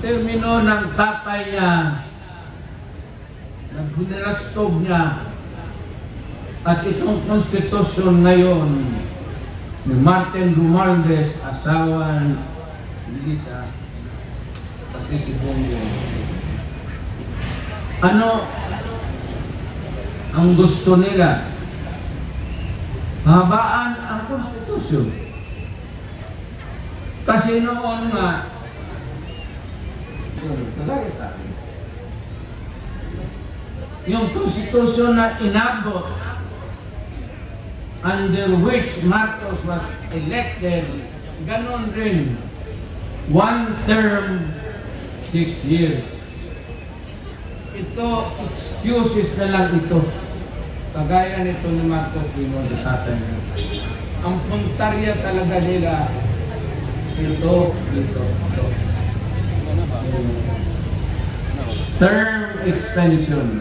termino ng tatay niya, ng hinarastog niya, at itong konstitusyon ngayon ni Martin Romualdez, asawa ni Lisa, pati si Bongbong. Ano ang gusto nila? Habaan ang konstitusyon. Kasi noon nga, kagaya sa akin, yung konstitusyon na inabot under which Marcos was elected, ganon rin. One term, six years. Ito, excuses na lang ito. Kagaya nito ni Marcos Pino sa niya. Ang puntarya talaga nila, ito, ito, ito. Term extension.